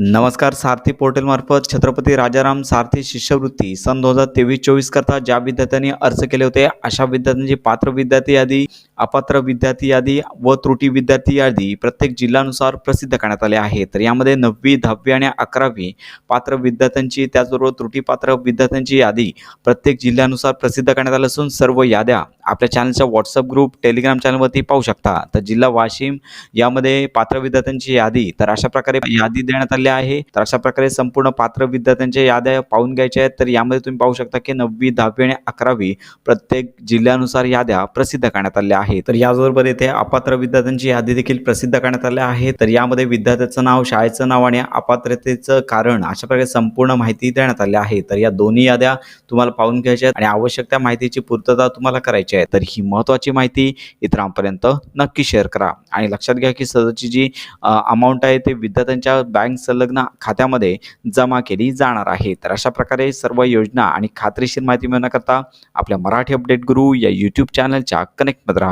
नमस्कार सारथी पोर्टलमार्फत छत्रपती राजाराम सारथी शिष्यवृत्ती सन दोन हजार तेवीस चोवीस करता ज्या विद्यार्थ्यांनी अर्ज केले होते अशा विद्यार्थ्यांची पात्र विद्यार्थी यादी अपात्र विद्यार्थी यादी व त्रुटी विद्यार्थी यादी प्रत्येक जिल्ह्यानुसार प्रसिद्ध करण्यात आले आहे. तर यामध्ये नववी दहावी आणि अकरावी पात्र विद्यार्थ्यांची त्याचबरोबर त्रुटीपात्र विद्यार्थ्यांची यादी प्रत्येक जिल्ह्यानुसार प्रसिद्ध करण्यात आली असून सर्व याद्या आपल्या चॅनलचा व्हॉट्सअप ग्रुप टेलिग्राम चॅनलवरती पाहू शकता. तर जिल्हा वाशिम यामध्ये पात्र विद्यार्थ्यांची यादी. तर अशा प्रकारे यादी देण्यात आली आहे. तर अशा प्रकारे संपूर्ण पात्र विद्यार्थ्यांच्या याद्या पाहून घ्यायच्या आहेत. तर यामध्ये तुम्ही पाहू शकता की नववी दहावी आणि अकरावी प्रत्येक जिल्ह्यानुसार याद्या प्रसिद्ध करण्यात आल्या आहेत. तर याचबरोबर येथे अपात्र विद्यार्थ्यांची यादी देखील प्रसिद्ध करण्यात आल्या आहे तर यामध्ये विद्यार्थ्याचं नाव शाळेचं नाव आणि अपात्रतेचं कारण अशा प्रकारे संपूर्ण माहिती देण्यात आली आहे तर या दोन्ही याद्या तुम्हाला पाहून घ्यायच्या आहेत आणि आवश्यक त्या माहितीची पूर्तता तुम्हाला करायची आहे तर ही महत्त्वाची माहिती इतरांपर्यंत नक्की शेअर करा. आणि लक्षात घ्या की सदरची जी अमाऊंट आहे ते विद्यार्थ्यांच्या बँक संलग्न खात्यामध्ये जमा केली जाणार आहे. तर अशा प्रकारे सर्व योजना आणि खात्रीशीर माहिती मिळवण्याकरता आपल्या मराठी अपडेट गुरु या यूट्यूब चॅनलच्या कनेक्टमध्ये राहा.